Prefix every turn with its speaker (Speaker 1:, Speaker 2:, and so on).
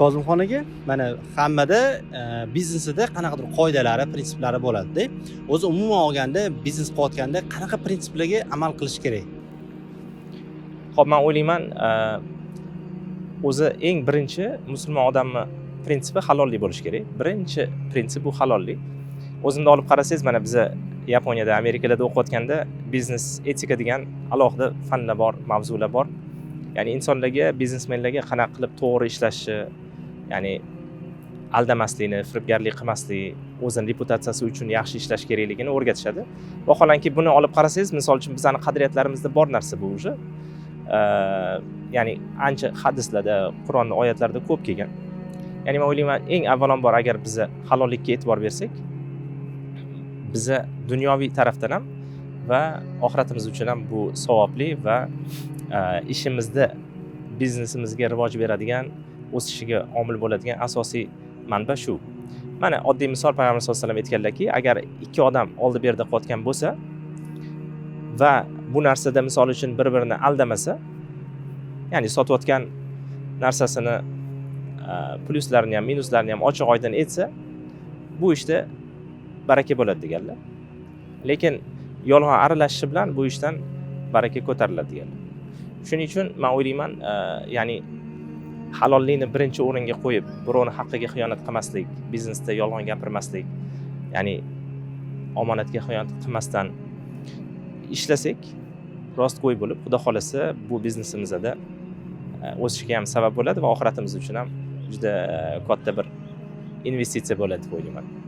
Speaker 1: kozimxon aka mana hammada e, biznesida qanaqadir qoidalari prinsiplari bo'ladida. O'zi umuman olganda biznes qilayotganda qanaqa prinsiplarga amal qilish kerak?
Speaker 2: Ho'p man o'ylayman e, o'zi eng birinchi musulmon odamni prinsipi halollik bo'lishi kerak. Birinchi prinsip bu halollik. O'zimni olib qarasangiz mana biza yaponiyada amerikalarda o'qiyotganda biznes etika degan alohida fanlar bor mavzular bor. Ya'ni insonlarga biznesmenlarga qanaqa qilib to'g'ri ishlashni ya'ni aldamaslikni firibgarlik qilmaslik o'zini reputatsiyasi uchun yaxshi ishlash kerakligini o'rgatishadi. Vaholanki buni olib qarasangiz misol uchun bizani qadriyatlarimizda bor narsa bu уже ya'ni ancha hadislarda qur'onni oyatlarida ko'p kelgan. Ya'ni man o'ylayman eng avvalambor agar biza halollikka e'tibor bersak biza dunyoviy tarafdan ham va oxiratimiz uchun ham bu savobli va ishimizda biznesimizga rivoj beradigan o'sishiga omil bo'ladigan asosiy manba shu. Mana oddiy misol payg'ambar sallallohu alayhi vasallam aytganlarki agar ikki odam oldi berdi qilayotgan bo'lsa va bu narsada misol uchun bir birini aldamasa ya'ni sotayotgan narsasini pluslarini plyuslarini ham minuslarini ham ochiq oydin aytsa bu ishda baraka bo'ladi deganlar. Lekin yolg'on aralashishi bilan bu ishdan baraka ko'tariladi deganlar. Shuning uchun man o'ylayman ya'ni halollikni birinchi o'ringa qo'yib birovni haqqiga xiyonat qilmaslik biznesda yolg'on gapirmaslik ya'ni omonatga xiyonat qilmasdan ishlasak rostgo'y bo'lib xudo xohlasa bu biznesimizda e, o'sishga ham sabab bo'ladi va oxiratimiz uchun ham juda e, katta bir investitsiya bo'ladi deb o'ylayman.